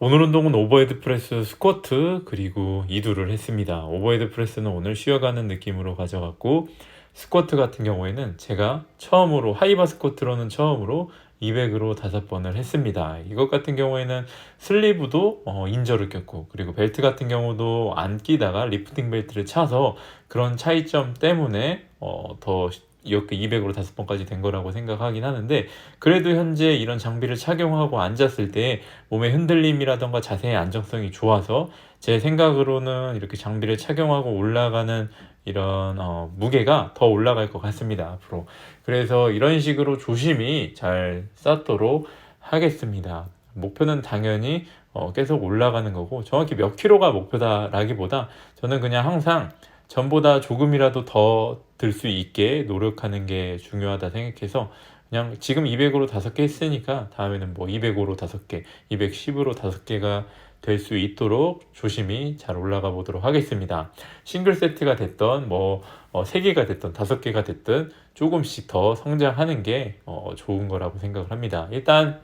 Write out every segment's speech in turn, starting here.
오늘 운동은 오버헤드 프레스 스쿼트 그리고 이두를 했습니다. 오버헤드 프레스는 오늘 쉬어가는 느낌으로 가져갔고 스쿼트 같은 경우에는 제가 처음으로 하이바 스쿼트로는 처음으로 200으로 다섯 번을 했습니다. 이것 같은 경우에는 슬리브도 어, 인저를 꼈고 그리고 벨트 같은 경우도 안 끼다가 리프팅 벨트를 차서 그런 차이점 때문에 어, 더 이렇게 200으로 다섯 번까지 된 거라고 생각하긴 하는데 그래도 현재 이런 장비를 착용하고 앉았을 때 몸의 흔들림이라던가 자세의 안정성이 좋아서 제 생각으로는 이렇게 장비를 착용하고 올라가는 이런 어, 무게가 더 올라갈 것 같습니다 앞으로. 그래서 이런 식으로 조심히 잘 쌓도록 하겠습니다. 목표는 당연히 어, 계속 올라가는 거고 정확히 몇 킬로가 목표다라기보다 저는 그냥 항상 전보다 조금이라도 더 들 수 있게 노력하는 게 중요하다 생각해서 그냥 지금 200으로 다섯 개 했으니까 다음에는 뭐 205로 다섯 개, 210으로 다섯 개가 될 수 있도록 조심히 잘 올라가 보도록 하겠습니다. 싱글 세트가 됐던 뭐 어, 3개가 됐던 5개가 됐든 조금씩 더 성장하는 게 어, 좋은 거라고 생각을 합니다. 일단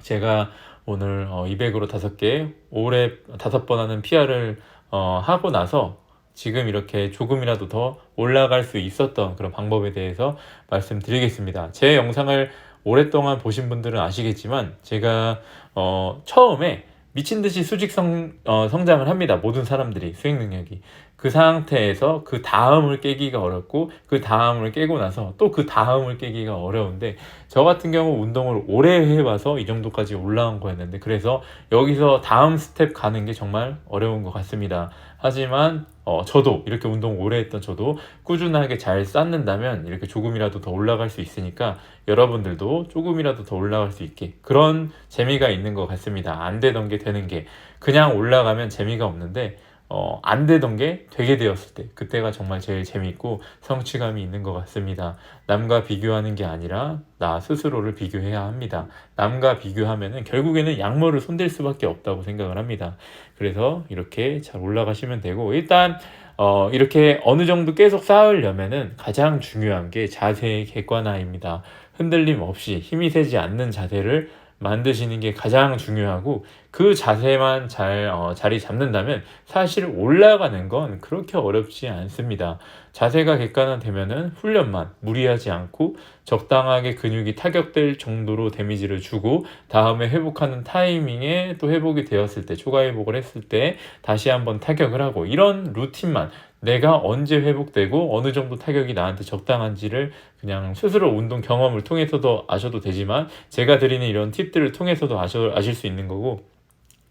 제가 오늘 어, 200으로 5개, 올해 5번 하는 PR을 어, 하고 나서 지금 이렇게 조금이라도 더 올라갈 수 있었던 그런 방법에 대해서 말씀드리겠습니다. 제 영상을 오랫동안 보신 분들은 아시겠지만 제가 어, 처음에 미친 듯이 수직 성, 어, 성장을 합니다. 모든 사람들이 수행 능력이. 그 상태에서 그 다음을 깨기가 어렵고 그 다음을 깨고 나서 또 그 다음을 깨기가 어려운데 저 같은 경우 운동을 오래 해와서 이 정도까지 올라온 거였는데 그래서 여기서 다음 스텝 가는 게 정말 어려운 것 같습니다. 하지만 어, 저도 이렇게 운동 오래 했던 저도 꾸준하게 잘 쌓는다면 이렇게 조금이라도 더 올라갈 수 있으니까 여러분들도 조금이라도 더 올라갈 수 있게 그런 재미가 있는 것 같습니다. 안 되던 게 되는 게 그냥 올라가면 재미가 없는데 어, 안 되던 게 되게 되었을 때 그때가 정말 제일 재밌고 성취감이 있는 것 같습니다. 남과 비교하는 게 아니라 나 스스로를 비교해야 합니다. 남과 비교하면은 결국에는 양모를 손댈 수밖에 없다고 생각을 합니다. 그래서 이렇게 잘 올라가시면 되고 일단 어, 이렇게 어느 정도 계속 쌓으려면은 가장 중요한 게 자세의 객관화입니다. 흔들림 없이 힘이 세지 않는 자세를 만드시는 게 가장 중요하고 그 자세만 잘 어, 자리 잡는다면 사실 올라가는 건 그렇게 어렵지 않습니다. 자세가 객관화되면은 훈련만 무리하지 않고 적당하게 근육이 타격될 정도로 데미지를 주고 다음에 회복하는 타이밍에 또 회복이 되었을 때 초과 회복을 했을 때 다시 한번 타격을 하고 이런 루틴만 내가 언제 회복되고 어느 정도 타격이 나한테 적당한지를 그냥 스스로 운동 경험을 통해서도 아셔도 되지만 제가 드리는 이런 팁들을 통해서도 아셔, 아실 수 있는 거고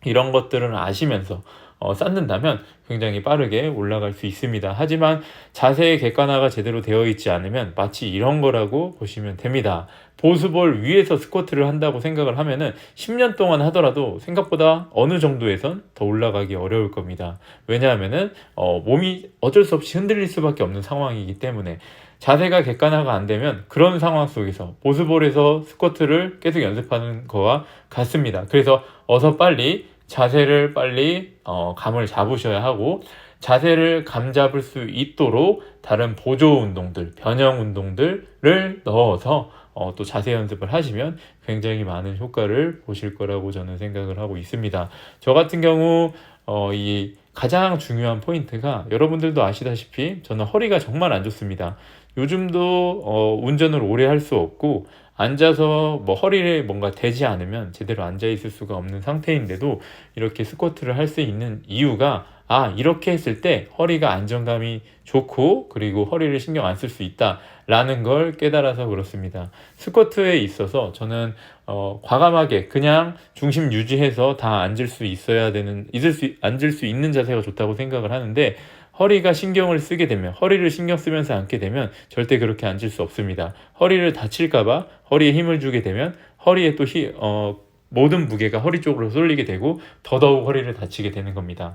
이런 것들을 아시면서 어, 쌓는다면 굉장히 빠르게 올라갈 수 있습니다. 하지만 자세의 객관화가 제대로 되어 있지 않으면 마치 이런 거라고 보시면 됩니다. 보수볼 위에서 스쿼트를 한다고 생각을 하면은 10년 동안 하더라도 생각보다 어느 정도에선 더 올라가기 어려울 겁니다. 왜냐하면은 어, 몸이 어쩔 수 없이 흔들릴 수밖에 없는 상황이기 때문에 자세가 객관화가 안 되면 그런 상황 속에서 보스볼에서 스쿼트를 계속 연습하는 거와 같습니다. 그래서 어서 빨리 자세를 빨리 어, 감을 잡으셔야 하고 자세를 감 잡을 수 있도록 다른 보조 운동들, 변형 운동들을 넣어서 어, 또 자세 연습을 하시면 굉장히 많은 효과를 보실 거라고 저는 생각을 하고 있습니다. 저 같은 경우 어, 이 가장 중요한 포인트가 여러분들도 아시다시피 저는 허리가 정말 안 좋습니다. 요즘도 어, 운전을 오래 할 수 없고 앉아서 뭐 허리에 뭔가 대지 않으면 제대로 앉아 있을 수가 없는 상태인데도 이렇게 스쿼트를 할 수 있는 이유가 아 이렇게 했을 때 허리가 안정감이 좋고 그리고 허리를 신경 안 쓸 수 있다 라는 걸 깨달아서 그렇습니다. 스쿼트에 있어서 저는 어, 과감하게 그냥 중심 유지해서 다 앉을 수 있어야 되는 있을 수 앉을 수 있는 자세가 좋다고 생각을 하는데 허리가 신경을 쓰게 되면 허리를 신경 쓰면서 앉게 되면 절대 그렇게 앉을 수 없습니다. 허리를 다칠까봐 허리에 힘을 주게 되면 허리에 또 히, 어, 모든 무게가 허리 쪽으로 쏠리게 되고 더더욱 허리를 다치게 되는 겁니다.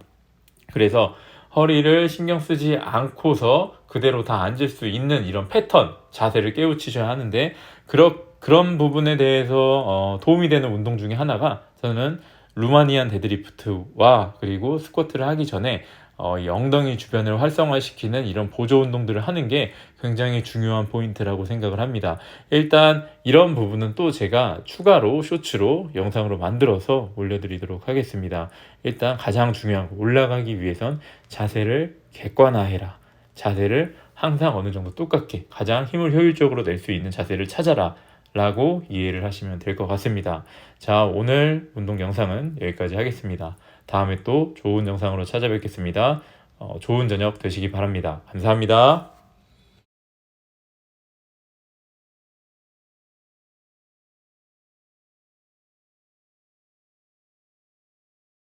그래서 허리를 신경 쓰지 않고서 그대로 다 앉을 수 있는 이런 패턴, 자세를 깨우치셔야 하는데, 그런, 그런 부분에 대해서 어, 도움이 되는 운동 중에 하나가 저는 루마니안 데드리프트와 그리고 스쿼트를 하기 전에 어, 이 엉덩이 주변을 활성화시키는 이런 보조 운동들을 하는 게 굉장히 중요한 포인트라고 생각을 합니다. 일단 이런 부분은 또 제가 추가로 쇼츠로 영상으로 만들어서 올려드리도록 하겠습니다. 일단 가장 중요한 거 올라가기 위해선 자세를 객관화해라. 자세를 항상 어느 정도 똑같게 가장 힘을 효율적으로 낼 수 있는 자세를 찾아라. 라고 이해를 하시면 될 것 같습니다. 자, 오늘 운동 영상은 여기까지 하겠습니다. 다음에 또 좋은 영상으로 찾아뵙겠습니다. 어, 좋은 저녁 되시기 바랍니다. 감사합니다.